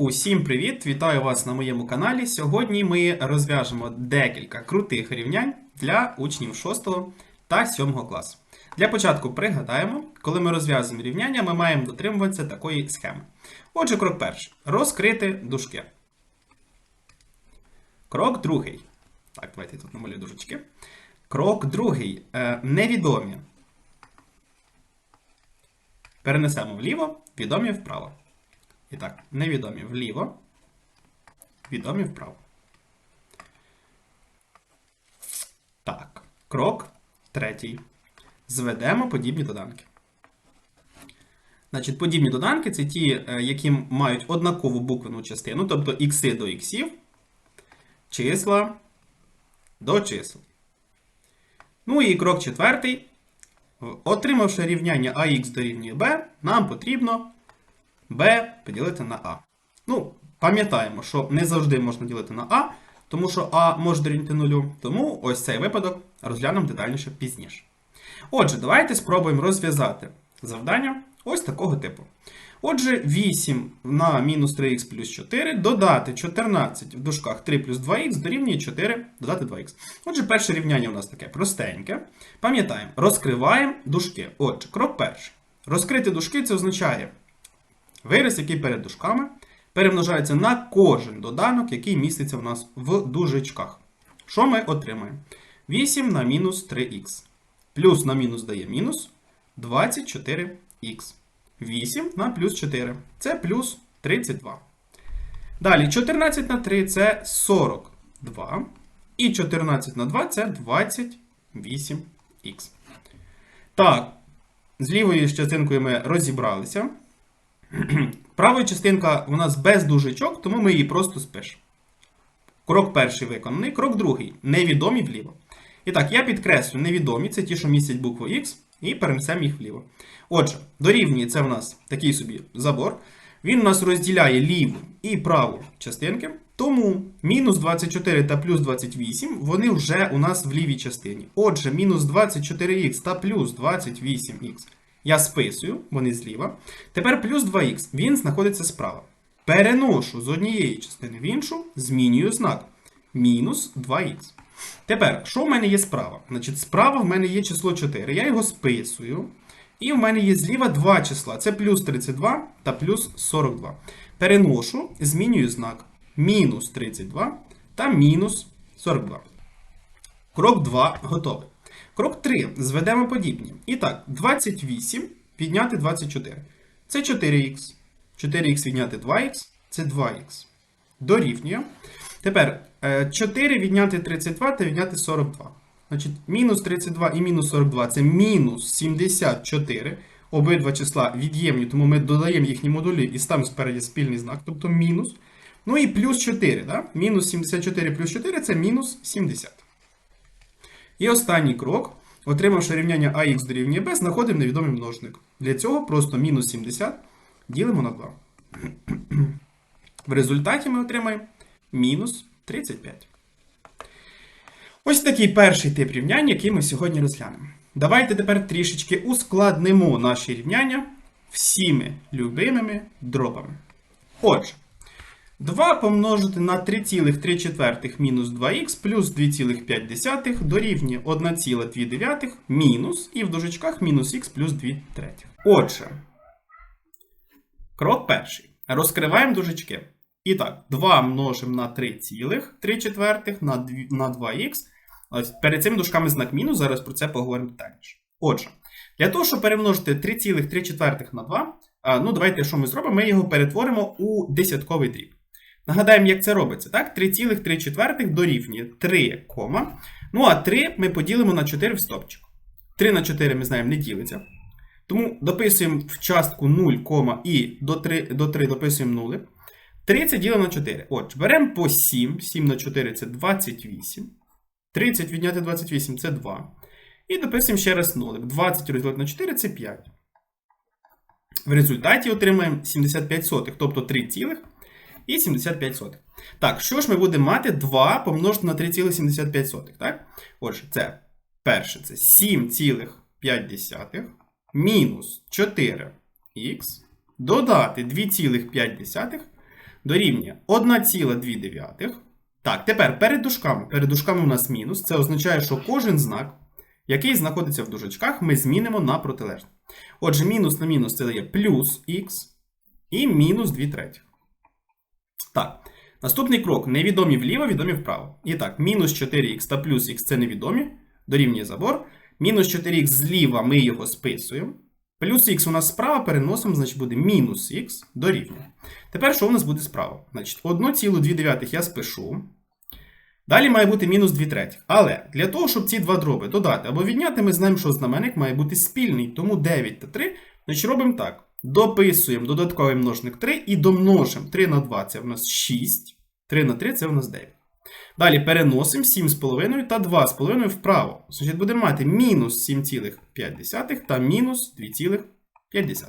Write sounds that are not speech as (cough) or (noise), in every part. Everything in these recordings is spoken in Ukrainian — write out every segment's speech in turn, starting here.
Усім привіт! Вітаю вас на моєму каналі. Сьогодні ми розв'яжемо декілька крутих рівнянь для учнів 6 та 7 класу. Для початку пригадаємо, коли ми розв'язуємо рівняння, ми маємо дотримуватися такої схеми. Отже, крок перший. Розкрити дужки. Крок другий. Так, давайте тут намалюю дужечки. Крок другий. Е, невідомі. Перенесемо вліво, відомі вправо. І так, невідомі вліво, відомі вправо. Так, крок третій. Зведемо подібні доданки. Значить, подібні доданки це ті, е, які мають однакову буквену частину, тобто ікси до іксів, числа до чисел. Ну і крок четвертий. Отримавши рівняння ax дорівнює b, нам потрібно b поділити на a. Ну, пам'ятаємо, що не завжди можна ділити на a, тому що a може дорівнювати нулю. Тому ось цей випадок розглянемо детальніше пізніше. Отже, давайте спробуємо розв'язати завдання ось такого типу. Отже, 8 на мінус 3х плюс 4 додати 14 в дужках 3 плюс 2х дорівнює 4 додати 2х. Отже, перше рівняння у нас таке простеньке. Пам'ятаємо, розкриваємо дужки. Отже, крок перший. Розкрити дужки це означає вираз, який перед дужками, перемножається на кожен доданок, який міститься у нас в дужечках. Що ми отримаємо? 8 на мінус 3х. Плюс на мінус дає мінус 24х. 8 на плюс 4. Це плюс 32. Далі 14 на 3 це 42. І 14 на 2 це 28х. Так, з лівою частинкою ми розібралися. (clears throat) Правою частинка у нас без дужечок, тому ми її просто спишемо. Крок перший виконаний, крок другий невідомі вліво. І так, я підкреслю, невідомі це ті, що містять букву Х, і перенесемо їх вліво. Отже, дорівнює це в нас такий собі забор. Він у нас розділяє ліву і праву частинки. Тому мінус 24 та плюс 28 вони вже у нас в лівій частині. Отже, мінус 24х та плюс 28х я списую, вони зліва. Тепер плюс 2х, він знаходиться справа. Переношу з однієї частини в іншу, змінюю знак. Мінус 2х. Тепер, що в мене є справа? Значить, справа в мене є число 4. Я його списую. І в мене є зліва два числа. Це плюс 32 та плюс 42. Переношу, змінюю знак. Мінус 32 та мінус 42. Крок 2 готовий. Крок 3. Зведемо подібні. І так, 28 підняти 24. Це 4х. 4х відняти 2х це 2х. Дорівнює. Тепер 4 відняти 32 та відняти 42. Значить, мінус 32 і мінус 42 це мінус 74. Обидва числа від'ємні, тому ми додаємо їхні модулі і ставимо спереді спільний знак, тобто мінус. Ну і плюс 4. Да? Мінус 74 плюс 4 це мінус 70. І останній крок. Отримавши рівняння ax дорівнює b, знаходимо невідомий множник. Для цього просто мінус 70 ділимо на 2. В результаті ми отримаємо мінус 35. Ось такий перший тип рівнянь, який ми сьогодні розглянемо. Давайте тепер трішечки ускладнимо наші рівняння всіми любимими дробами. Отже, 2 помножити на 3,3 мінус 2х плюс 2,5 дорівнює 1,2 мінус і в дужечках мінус х плюс 2 третіх. Отже, крок перший. Розкриваємо дужечки. І так, 2 множимо на 3,3 на 2, на 2х. Перед цим дужками знак мінус, зараз про це поговоримо детальніше. Отже, для того, щоб перемножити 3,3 на 2, ну давайте що ми зробимо? Ми його перетворимо у десятковий дріб. Нагадаємо, як це робиться. так? 3,3 дорівнює 3, ну а 3 ми поділимо на 4 в стопчик. 3 на 4 ми знаємо, не ділиться. Тому дописуємо в частку 0, і до 3 до 3 дописуємо 0. 30 ділимо на 4. Отже, беремо по 7. 7 на 4 це 28. 30 відняти 28 це 2. І дописуємо ще раз нолик. 20 розділити на 4 це 5. В результаті отримаємо 75 сотих, тобто 3 цілих і 75 сотих. Так, що ж ми будемо мати 2 помножити на 3,75. Так? Отже, це перше це 7,5 мінус 4х додати 2,5 дорівнює 1,2. Так, тепер перед дужками. Перед дужками у нас мінус. Це означає, що кожен знак, який знаходиться в дужечках, ми змінимо на протилежний. Отже, мінус на мінус це дає плюс х і мінус 2 третіх. Так. Наступний крок. Невідомі вліво, відомі вправо. І так, мінус 4х та плюс х це невідомі. Дорівнює забор. Мінус 4х зліва ми його списуємо. Плюс х у нас справа переносимо, значить буде мінус х дорівнює. Тепер що у нас буде справа? Значить, 1,2 я спишу. Далі має бути мінус 2 третіх. Але для того, щоб ці два дроби додати або відняти, ми знаємо, що знаменник має бути спільний. Тому 9 та 3. Значить, робимо так. Дописуємо додатковий множник 3 і домножимо 3 на 2 це в нас 6. 3 на 3 це в нас 9. Далі переносимо 7,5 та 2,5 вправо. Значить, будемо мати мінус 7,5 та мінус 2,5.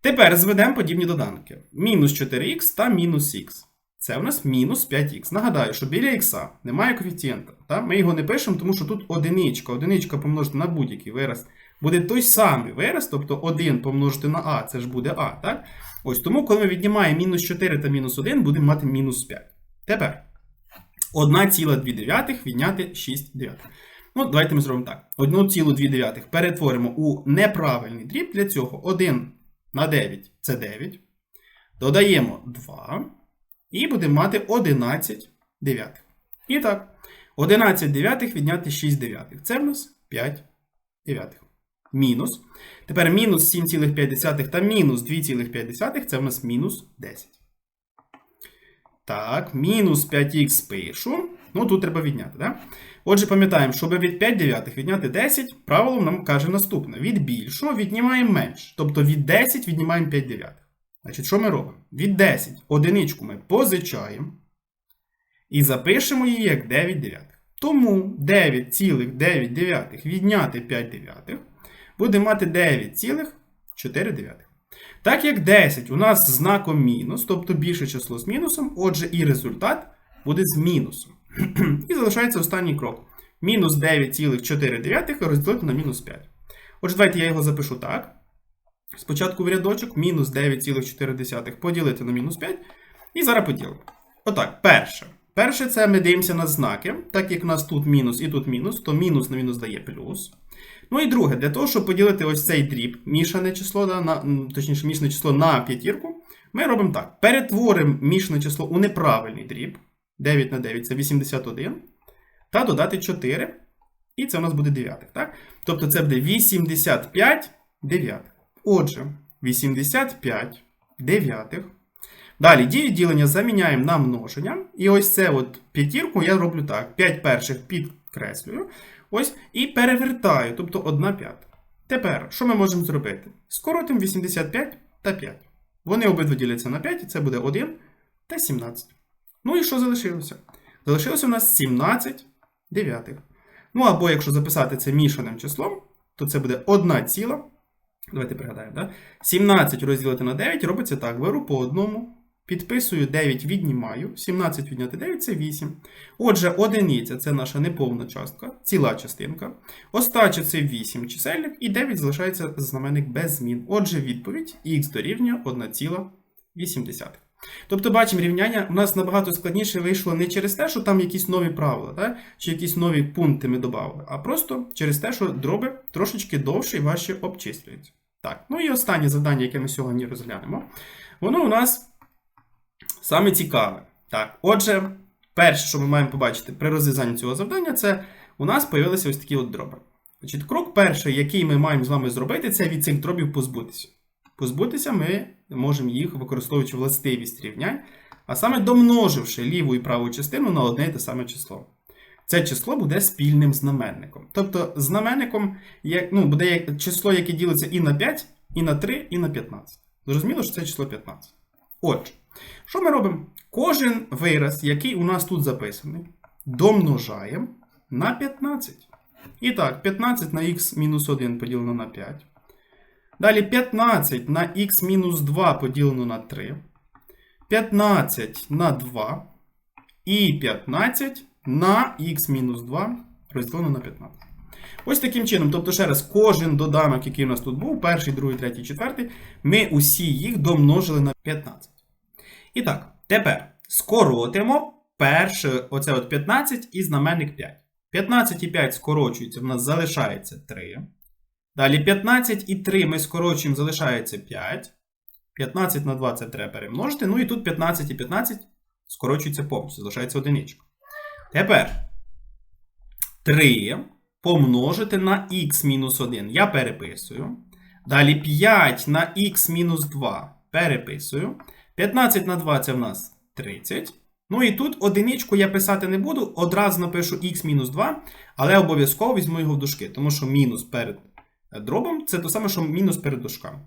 Тепер зведемо подібні доданки. Мінус 4х та мінус х. Це у нас мінус 5х. Нагадаю, що біля х немає коефіцієнта. Та? Ми його не пишемо, тому що тут одиничка. Одиничка помножити на будь-який вираз. Буде той самий вираз, тобто 1 помножити на а, це ж буде а. так? Ось тому, коли ми віднімаємо мінус 4 та мінус 1, будемо мати мінус 5. Тепер 1,2 відняти 6 дев'ятих. Ну, давайте ми зробимо так. 1,2 перетворимо у неправильний дріб. Для цього 1 на 9 це 9. Додаємо 2. І будемо мати 11 дев'ятих. І так, 11 дев'ятих відняти 6 дев'ятих. Це в нас 5 дев'ятих. Мінус. Тепер мінус 7,5 та мінус 2,5 це в нас мінус 10. Так, мінус 5х пишу. Ну, тут треба відняти, так? Отже, пам'ятаємо, щоб від 5 дев'ятих відняти 10, правило нам каже наступне: від більшого віднімаємо менше. Тобто від 10 віднімаємо 5 дев'ятих. Значить, що ми робимо? Від 10 одиничку ми позичаємо і запишемо її як 9 дев'ятих. Тому 9,9 відняти 5 дев'ятих буде мати 9,4. Так як 10 у нас з знаком мінус, тобто більше число з мінусом, отже, і результат буде з мінусом. (clears throat) І залишається останній крок. Мінус 9,4 розділити на мінус 5. Отже, давайте я його запишу так. Спочатку в рядочок мінус 9,4 поділити на мінус 5. І зараз поділимо. Отак, перше. Перше, це ми дивимося на знаки. Так як у нас тут мінус і тут мінус, то мінус на мінус дає плюс. Ну і друге, для того, щоб поділити ось цей дріб, мішане число, да, на, точніше, мішане число на п'ятірку, ми робимо так. Перетворимо мішане число у неправильний дріб. 9 на 9 це 81. Та додати 4. І це у нас буде 9. Так? Тобто це буде 85 дев'ятих. Отже, 85 дев'ятих. Далі дію ділення заміняємо на множення. І ось це от п'ятірку я роблю так. 5 перших підкреслюю. Ось, і перевертаю, тобто 1 п'ята. Тепер, що ми можемо зробити? Скоротимо 85 та 5. Вони обидва діляться на 5, і це буде 1 та 17. Ну і що залишилося? Залишилося у нас 17 дев'ятих. Ну або якщо записати це мішаним числом, то це буде 1 ціла. Давайте пригадаємо, да? 17 розділити на 9 робиться так: беру по одному. Підписую 9, віднімаю. 17 відняти 9 це 8. Отже, одиниця це наша неповна частка, ціла частинка. Остача це 8 чисельник, і 9 залишається знаменник без змін. Отже, відповідь х дорівнює 1,8. Тобто, бачимо, рівняння у нас набагато складніше вийшло не через те, що там якісь нові правила, так? чи якісь нові пункти ми додали, а просто через те, що дроби трошечки довше і важче обчислюються. Так, ну і останнє завдання, яке ми сьогодні розглянемо, воно у нас саме цікаве. Так, отже, перше, що ми маємо побачити при розв'язанні цього завдання, це у нас з'явилися ось такі от дроби. Значить, крок перший, який ми маємо з вами зробити, це від цих дробів позбутися. Позбутися ми можемо їх, використовуючи властивість рівнянь, а саме домноживши ліву і праву частину на одне і те саме число. Це число буде спільним знаменником. Тобто знаменником є, ну, буде число, яке ділиться і на 5, і на 3, і на 15. Зрозуміло, що це число 15. Отже, що ми робимо? Кожен вираз, який у нас тут записаний, домножаємо на 15. І так, 15 на х-1 поділено на 5. Далі 15 на х-2 поділено на 3. 15 на 2. І 15 на х-2 розділено на 15. Ось таким чином, тобто, ще раз, кожен доданок, який у нас тут був, перший, другий, третій, четвертий, ми усі їх домножили на 15. І так, тепер скоротимо перше, оце от 15 і знаменник 5. 15 і 5 скорочується, в нас залишається 3. Далі 15 і 3 ми скорочуємо, залишається 5. 15 на 2 це треба перемножити. Ну і тут 15 і 15 скорочується повністю, залишається одиничка. Тепер 3 помножити на х мінус 1. Я переписую. Далі 5 на х мінус 2 переписую. 15 на 2 це в нас 30. Ну і тут одиничку я писати не буду, одразу напишу х мінус 2, але обов'язково візьму його в дужки, тому що мінус перед е, дробом це те саме, що мінус перед дужками.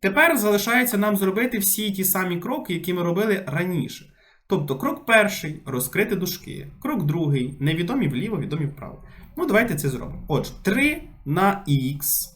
Тепер залишається нам зробити всі ті самі кроки, які ми робили раніше. Тобто крок перший розкрити дужки, крок другий невідомі вліво, відомі вправо. Ну, давайте це зробимо. Отже, 3 на х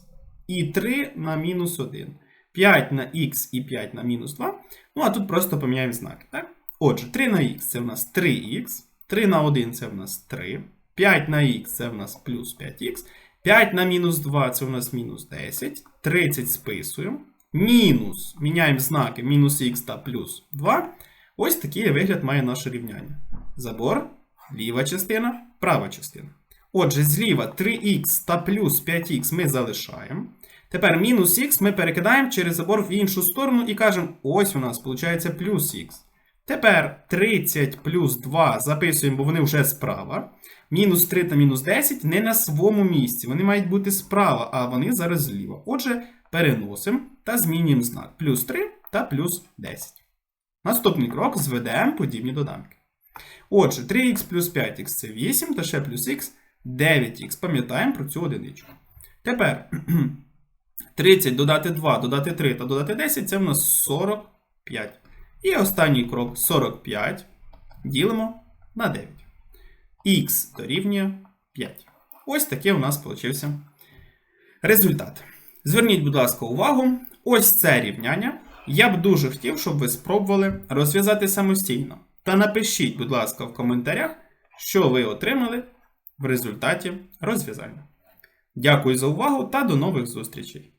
і 3 на мінус 1. 5 на х і 5 на мінус 2. Ну, а тут просто поміняємо знаки. так? Отже, 3 на х це в нас 3х, 3 на 1 це в нас 3, 5 на х це в нас плюс 5х, 5 на мінус 2 це в нас мінус 10, 30 списуємо, мінус, міняємо знаки мінус х та плюс 2. Ось такий вигляд має наше рівняння. Забор, ліва частина, права частина. Отже, зліва 3х та плюс 5х ми залишаємо. Тепер мінус х ми перекидаємо через забор в іншу сторону і кажемо, ось у нас виходить плюс х. Тепер 30 плюс 2 записуємо, бо вони вже справа. Мінус 3 та мінус 10 не на своєму місці. Вони мають бути справа, а вони зараз зліва. Отже, переносимо та змінюємо знак. Плюс 3 та плюс 10. Наступний крок зведемо подібні доданки. Отже, 3х плюс 5х це 8, та ще плюс х 9х. Пам'ятаємо про цю одиничку. Тепер 30 додати 2, додати 3 та додати 10 це в нас 45. І останній крок 45 ділимо на 9. Х дорівнює 5. Ось такий у нас вийшов результат. Зверніть, будь ласка, увагу. Ось це рівняння. Я б дуже хотів, щоб ви спробували розв'язати самостійно. Та напишіть, будь ласка, в коментарях, що ви отримали в результаті розв'язання. Дякую за увагу та до нових зустрічей!